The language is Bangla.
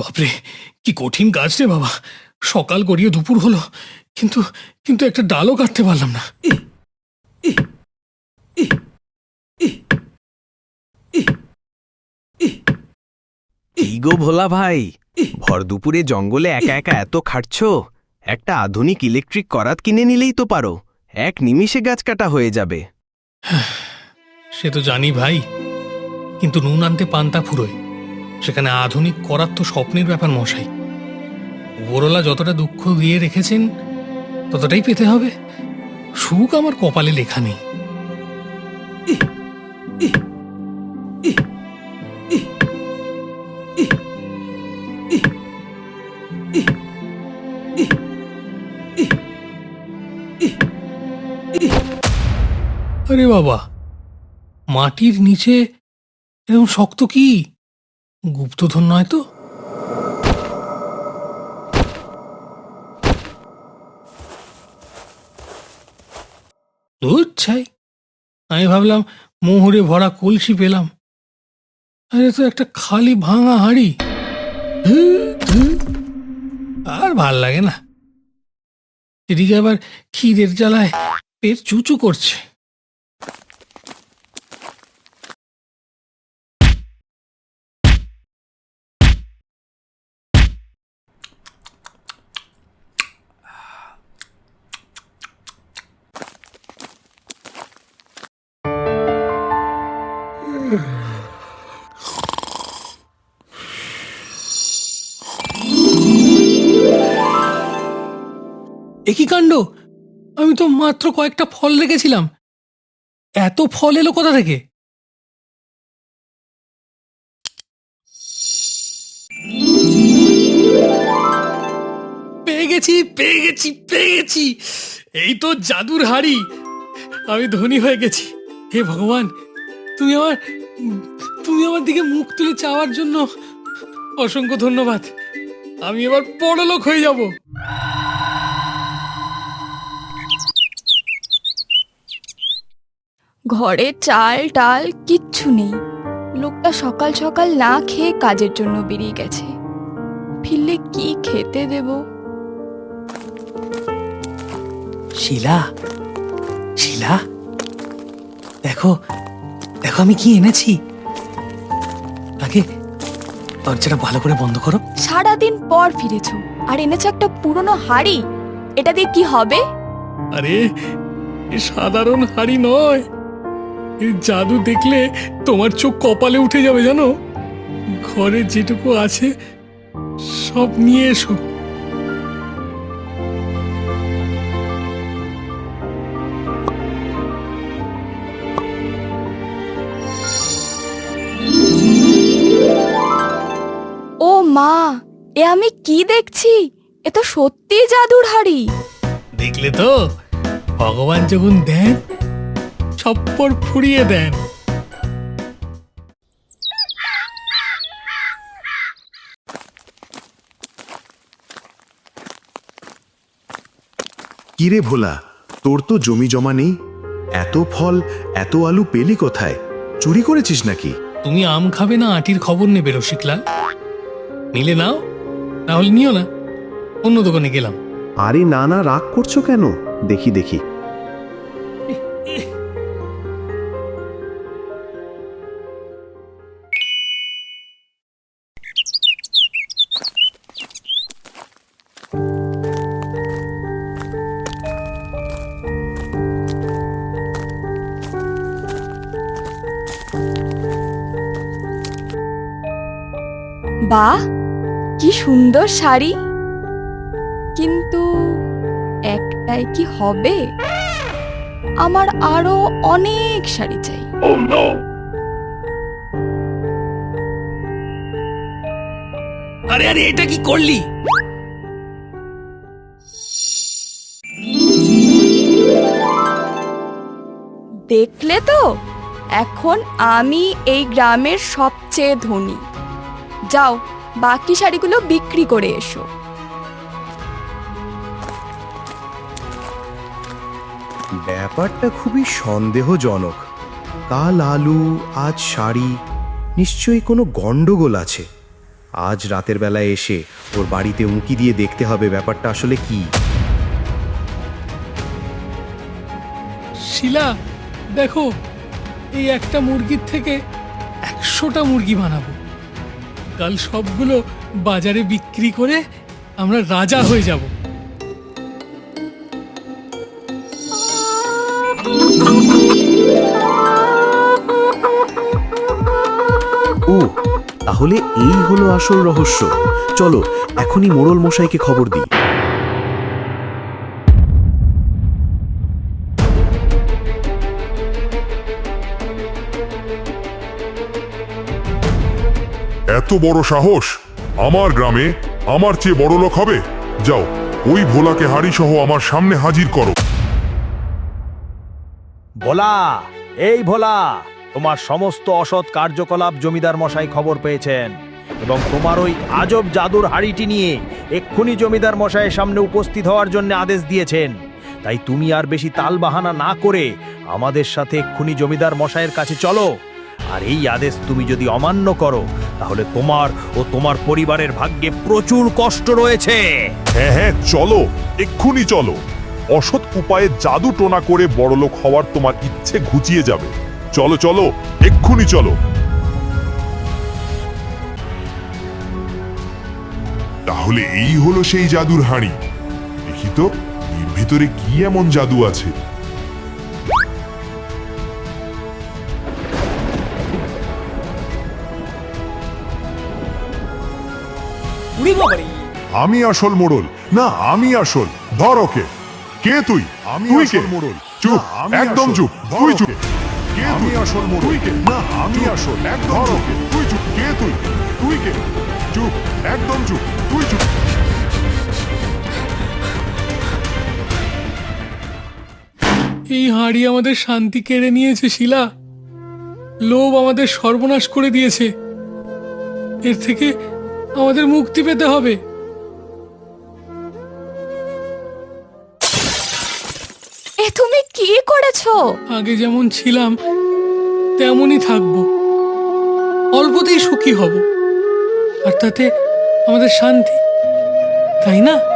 বাপরে কি কঠিন কাজ রে বাবা। সকাল গড়িয়ে দুপুর হলো কিন্তু কিন্তু একটা ডালও কাটতে পারলাম না। এই গো ভোলা ভাই ভর দুপুরে জঙ্গলে একা একা এত খাটছো? একটা আধুনিক ইলেকট্রিক করাত কিনে নিলেই তো পারো এক নিমিষে গাছ কাটা হয়ে যাবে। সে তো জানি ভাই কিন্তু নুন আনতে পান্তা ফুরোয় সেখানে আধুনিক করার তো স্বপ্নের ব্যাপার মশাই উপরওয়ালা যতটা দুঃখ দিয়ে রেখেছেন ততটাই পেতে হবে সুখ আমার কপালে লেখা নেই আরে বাবা মাটির নিচে এরকম শক্ত কি? গুপ্তধন নয় তো? ছাই আমি ভাবলাম, মোহরে ভরা কলসি পেলাম। আরে, তো একটা খালি ভাঙা হাড়ি। আর ভালো লাগে না। এদিকে আবার খিদের জ্বালায় পেট চুচু করছে। একই কাণ্ড? আমি তো মাত্র কয়েকটা ফল রেখেছিলাম। এত ফল এলো কোথা থেকে? পেয়ে গেছি পেয়ে গেছি পেয়ে গেছি। এই তো জাদুর হাড়ি। আমি ধনী হয়ে গেছি। হে ভগবান, তুমি আমার তুমি আমার দিকে মুখ তুলে চাওয়ার জন্য অসংখ্য ধন্যবাদ। আমি এবার বড় লোক হয়ে যাব। ঘরে চাল টাল কিচ্ছু নেই। লোকটা সকাল সকাল না খেয়ে কাজের জন্য বেরিয়ে গেছে। ফিরলে কি খেতে দেব? শিলা শিলা দেখো দেখো আমি কি এনেছি। আগে দরজাটা ভালো করে বন্ধ করো। সারাদিন পর ফিরেছো আর এনেছো একটা পুরনো হাড়ি। এটা দিয়ে কি হবে? আরে এ সাধারণ হাড়ি নয়। জাদু দেখলে তোমার চোখ কপালে উঠে যাবে জানো? ঘরে যেটুকু আছে সব নিয়ে এসো। ও মা এ আমি কি দেখছি? এ তো সত্যি জাদুর হাড়ি। দেখলে তো? ভগবান যখন দেন ছপ্পর ফুরিয়ে দেন। কিরে ভোলা তোর তো জমি জমা নেই। এত ফল এত আলু পেলি কোথায়? চুরি করেছিস নাকি? তুমি আম খাবে না আটির খবর নেবে রসিকলাল? নিলে নাও তাহলে নিও না। অন্য দোকানে গেলাম। আরে না না রাগ করছ কেন? দেখি দেখি। বাহ কি সুন্দর শাড়ি। কিন্তু একটাই কি হবে? আমার আরও অনেক শাড়ি চাই। আরে আরে এটা কি করলি? দেখলে তো এখন আমি এই গ্রামের সবচেয়ে ধনী। যাও বাকি শাড়িগুলো বিক্রি করে এসো। ব্যাপারটা খুবই সন্দেহজনক। কাল আলু আজ শাড়ি নিশ্চয়ই কোনো গন্ডগোল আছে। আজ রাতের বেলায় এসে ওর বাড়িতে উঁকি দিয়ে দেখতে হবে ব্যাপারটা আসলে কি। শিলা দেখো এই একটা মুরগির থেকে একশোটা মুরগি বানাবো। কাল সবগুলো বাজারে বিক্রি করে আমরা রাজা হয়ে যাব। ও, তাহলে এই হলো আসল রহস্য। চলো, এখনই মোড়ল মশাইকে খবর দিই। বড় সাহস? আমার গ্রামে আমার চেয়ে বড় লোক হবে? যাও, ওই ভোলাকে হাড়ি সহ আমার সামনে হাজির করো। ভোলা, এই ভোলা, তোমার সমস্ত অসৎ কার্যকলাপ জমিদার মশাই খবর পেয়েছেন এবং তোমার ওই আজব জাদুর হাড়িটি নিয়ে এক্ষুনি জমিদার মশাইয়ের সামনে উপস্থিত হওয়ার জন্য আদেশ দিয়েছেন। তাই তুমি আর বেশি তালবাহানা না করে আমাদের সাথে এক্ষুনি জমিদার মশাইয়ের কাছে চলো। আর এই আদেশ তুমি যদি অমান্য করো তাহলে তোমার ও তোমার পরিবারের ভাগ্যে প্রচুর কষ্ট রয়েছে। হ্যাঁ হ্যাঁ চলো, এক্ষুনি চলো। অসৎ উপায়ে জাদু টোনা করে বড়লোক হওয়ার তোমার ইচ্ছে ঘুচিয়ে যাবে। চলো চলো, এক্ষুনি চলো। তাহলে এই হলো সেই জাদুর হাঁড়ি। দেখি তো, এর ভিতরে কি এমন জাদু আছে? আমি আসল মোড়ল। না আমি আসল। ধর ওকে। কে তুই? আমি তুই কে? মোড়ল। চুপ। একদম চুপ। তুই চুপ। কে আমি আসল মোড়ল। তুই কে? না আমি আসল। একদম চুপ। তুই চুপ। কে তুই? তুই কে? চুপ। একদম চুপ। তুই চুপ। এই হাঁড়ি আমাদের শান্তি কেড়ে নিয়েছে শিলা। লোভ আমাদের সর্বনাশ করে দিয়েছে। এর থেকে আমাদের মুক্তি পেতে হবে। এ তুমি কি করেছ? আগে যেমন ছিলাম তেমনই থাকব। অল্পতেই সুখী হব। আর তাতে আমাদের শান্তি তাই না?